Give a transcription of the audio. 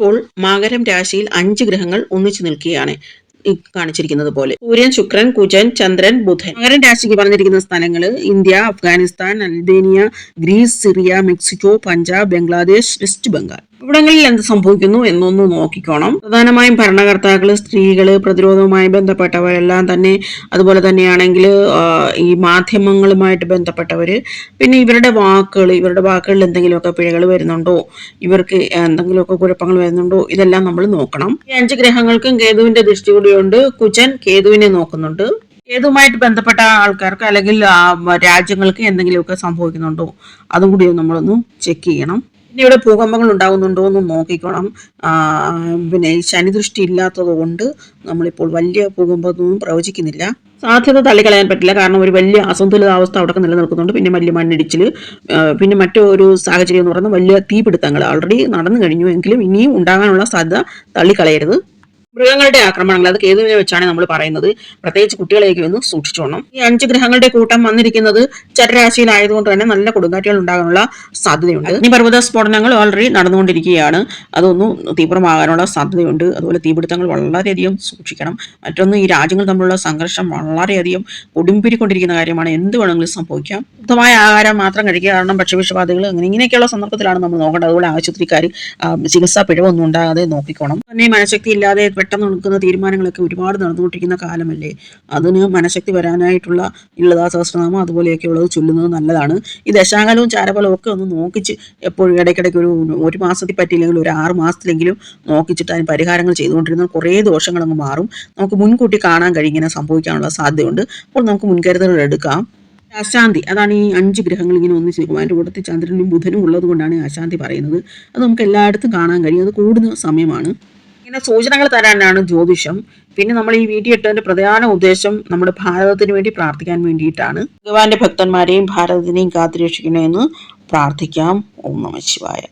ഇപ്പോൾ മകരം രാശിയിൽ അഞ്ച് ഗ്രഹങ്ങൾ ഒന്നിച്ചു നിൽക്കുകയാണ് കാണിച്ചിരിക്കുന്നത് പോലെ. സൂര്യൻ ശുക്രൻ കുജൻ ചന്ദ്രൻ ബുധൻ. മകരം രാശിക്ക് പറഞ്ഞിരിക്കുന്ന സ്ഥലങ്ങൾ India Afghanistan Albania Greece Syria Mexico Punjab Bangladesh West Bengal. ഇവിടങ്ങളിൽ എന്ത് സംഭവിക്കുന്നു എന്നൊന്ന് നോക്കിക്കോണം. പ്രധാനമായും ഭരണകർത്താക്കൾ സ്ത്രീകൾ പ്രതിരോധവുമായി ബന്ധപ്പെട്ടവരെല്ലാം തന്നെ അതുപോലെ തന്നെയാണെങ്കിൽ ഈ മാധ്യമങ്ങളുമായിട്ട് ബന്ധപ്പെട്ടവർ പിന്നെ ഇവരുടെ വാക്കുകൾ ഇവരുടെ വാക്കുകളിൽ എന്തെങ്കിലുമൊക്കെ പിഴകൾ വരുന്നുണ്ടോ ഇവർക്ക് എന്തെങ്കിലുമൊക്കെ കുഴപ്പങ്ങൾ വരുന്നുണ്ടോ ഇതെല്ലാം നമ്മൾ നോക്കണം. ഈ അഞ്ച് ഗ്രഹങ്ങൾക്കും കേതുവിന്റെ ദൃഷ്ടി കൂടിയുണ്ട്. കുജൻ കേതുവിനെ നോക്കുന്നുണ്ട്. കേതുമായിട്ട് ബന്ധപ്പെട്ട ആൾക്കാർക്ക് അല്ലെങ്കിൽ രാജ്യങ്ങൾക്ക് എന്തെങ്കിലുമൊക്കെ സംഭവിക്കുന്നുണ്ടോ അതും കൂടി നമ്മളൊന്ന് ചെക്ക് ചെയ്യണം. പിന്നെ ഇവിടെ ഭൂകമ്പങ്ങൾ ഉണ്ടാകുന്നുണ്ടോ എന്ന് നോക്കിക്കോണം പിന്നെ ശനി ശനിദൃഷ്ടി ഇല്ലാത്തത് കൊണ്ട് നമ്മളിപ്പോൾ വലിയ ഭൂകമ്പമൊന്നും പ്രവചിക്കുന്നില്ല. സാധ്യത തള്ളിക്കളയാൻ പറ്റില്ല. കാരണം ഒരു വലിയ അസന്തുലിതാവസ്ഥ അവിടെ നിലനിൽക്കുന്നുണ്ട്. പിന്നെ വലിയ മണ്ണിടിച്ചിൽ പിന്നെ മറ്റൊരു സാഹചര്യം എന്ന് പറയുന്നത് വലിയ തീപിടുത്തങ്ങൾ ഓൾറെഡി നടന്നു കഴിഞ്ഞു എങ്കിലും ഇനിയും ഉണ്ടാകാനുള്ള സാധ്യത തള്ളിക്കളയരുത്. മൃഗങ്ങളുടെ ആക്രമണങ്ങൾ അത് കേതുവിനെ വെച്ചാണ് നമ്മൾ പറയുന്നത്. പ്രത്യേകിച്ച് കുട്ടികളെയൊക്കെ ഒന്ന് സൂക്ഷിച്ചോണം. ഈ അഞ്ച് ഗ്രഹങ്ങളുടെ കൂട്ടം വന്നിരിക്കുന്നത് ചരരാശിയിലായതുകൊണ്ട് തന്നെ നല്ല കൊടുങ്കാറ്റുകൾ ഉണ്ടാകാനുള്ള സാധ്യതയുണ്ട്. അഗ്നിപർവത സ്ഫോടനങ്ങൾ ഓൾറെഡി നടന്നുകൊണ്ടിരിക്കുകയാണ്. അതൊന്നും തീവ്രമാകാനുള്ള സാധ്യതയുണ്ട്. അതുപോലെ തീപിടുത്തങ്ങൾ വളരെയധികം സൂക്ഷിക്കണം. മറ്റൊന്ന് ഈ രാജ്യങ്ങൾ തമ്മിലുള്ള സംഘർഷം വളരെയധികം കൊടുമ്പിരിക്കൊണ്ടിരിക്കുന്ന കാര്യമാണ്. എന്ത് വേണമെങ്കിലും സംഭവിക്കാം. ശുദ്ധമായ ആഹാരം മാത്രം കഴിക്കുക. കാരണം ഭക്ഷ്യവിഷബാധകൾ അങ്ങനെ ഇങ്ങനെയൊക്കെയുള്ള സന്ദർഭത്തിലാണ് നമ്മൾ നോക്കേണ്ടത്. അതുപോലെ ആശുപത്രിക്കാർ ചികിത്സാ പിഴവൊന്നും ഉണ്ടാകാതെ നോക്കിക്കോണം. തന്നെ മനഃശക്തി ഇല്ലാതെ പെട്ടെന്ന് എടുക്കുന്ന തീരുമാനങ്ങളൊക്കെ ഒരുപാട് നടന്നുകൊണ്ടിരിക്കുന്ന കാലമല്ലേ? അതിന് മനഃശക്തി വരാനായിട്ടുള്ള ഇള്ളതാ സഹസ്രനാമം അതുപോലെയൊക്കെയുള്ളത് ചൊല്ലുന്നത് നല്ലതാണ്. ഈ ദശാകാലവും ചാരഫലവും ഒക്കെ ഒന്ന് നോക്കിച്ച് എപ്പോഴും ഇടയ്ക്കിടയ്ക്ക് ഒരു ഒരു മാസത്തിൽ പറ്റിയില്ലെങ്കിൽ ഒരു ആറ് മാസത്തിലെങ്കിലും നോക്കിച്ചിട്ട് അതിന് പരിഹാരങ്ങൾ ചെയ്തുകൊണ്ടിരുന്ന കുറേ ദോഷങ്ങളങ്ങ് മാറും. നമുക്ക് മുൻകൂട്ടി കാണാൻ കഴിയും ഇങ്ങനെ സംഭവിക്കാനുള്ള സാധ്യതയുണ്ട്. അപ്പോൾ നമുക്ക് മുൻകരുതലുകൾ എടുക്കാം. അശാന്തി അതാണ് ഈ അഞ്ച് ഗ്രഹങ്ങൾ ഇങ്ങനെ നിൽക്കും അതിന്റെ കൂട്ടത്തിൽ ചന്ദ്രനും ബുധനും ഉള്ളത് കൊണ്ടാണ് അശാന്തി പറയുന്നത്. അത് നമുക്ക് എല്ലായിടത്തും കാണാൻ കഴിയും. അത് കൂടുന്ന സമയമാണ്. ഇങ്ങനെ സൂചനകൾ തരാനാണ് ജ്യോതിഷം. പിന്നെ നമ്മൾ ഈ വീഡിയോ ഇട്ടതിന്റെ പ്രധാന ഉദ്ദേശം നമ്മുടെ ഭാരതത്തിന് വേണ്ടി പ്രാർത്ഥിക്കാൻ വേണ്ടിയിട്ടാണ്. ഭഗവാന്റെ ഭക്തന്മാരെയും ഭാരതത്തിനെയും കാത്തുരക്ഷിക്കണമെന്ന് പ്രാർത്ഥിക്കാം. ഓം നമ ശിവായ.